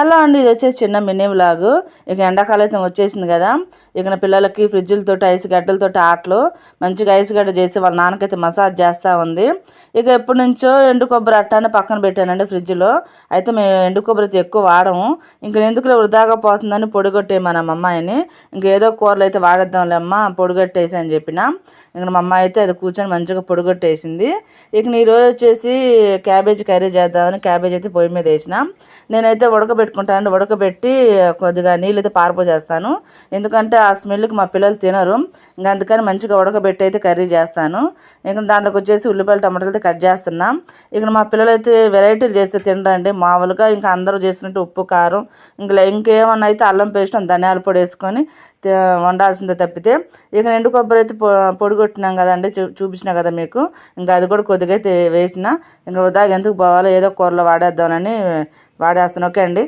Hello అండి ఇది వచ్చేసి చిన్న మినీ వ్లాగ్. ఇక ఎండాకాలం అయితే వచ్చేసింది కదా. ఇక పిల్లలకి ఫ్రిడ్జ్లతోటి ఐస్ గడ్డలతో ఆటలు. మంచిగా ఐస్ గడ్డ చేసి వాళ్ళ నాన్నకైతే మసాజ్ చేస్తూ ఉంది. ఇక ఎప్పటి నుంచో ఎండు కొబ్బరి అట్టాన్ని పక్కన పెట్టానండి ఫ్రిడ్జ్లో. అయితే మేము ఎండు కొబ్బరి అయితే ఎక్కువ వాడము. ఇంక ఎందుకులో వృధాగా పోతుందని పొడిగొట్టే మన అమ్మాయిని. ఇంకేదో కూరలు అయితే వాడేద్దాంలే అమ్మ పొడిగొట్టేసి అని చెప్పిన. ఇంక మా అమ్మాయి అయితే అది కూర్చొని మంచిగా పొడిగొట్టేసింది ఇక ఈ రోజు వచ్చేసి క్యాబేజ్ కర్రీ చేద్దామని క్యాబేజ్ అయితే పొయ్యి మీద వేసిన. నేనైతే ఉడకబెట్టి పెట్టుకుంటాను ఉడకబెట్టి కొద్దిగా నీళ్ళైతే అయితే ఎందుకంటే ఆ స్మెల్కి మా పిల్లలు తినరు. ఇంకా అందుకని మంచిగా ఉడకబెట్టి అయితే కర్రీ చేస్తాను. ఇంకా దాంట్లోకి వచ్చేసి ఉల్లిపాయలు టమాటాలు అయితే కట్ చేస్తున్నాం. ఇక మా పిల్లలు అయితే వెరైటీలు చేస్తే తినరండి. మామూలుగా ఇంకా అందరూ చేసినట్టు ఉప్పు కారం ఇంకా ఇంకేమన్నా అయితే అల్లం పేస్ట్ ధనియాల పొడి వేసుకొని వండాల్సిందే తప్పితే. ఇక ఎండు కొబ్బరి అయితే పొడి కొట్టినాం కదండి చూ చూపించిన కదా మీకు. ఇంకా అది కూడా కొద్దిగా అయితే వేసిన. ఇంకా వృధాగా ఎందుకు పోవాలో ఏదో కూరలో వాడేద్దామని వాడేస్తాను. ఓకే అండి?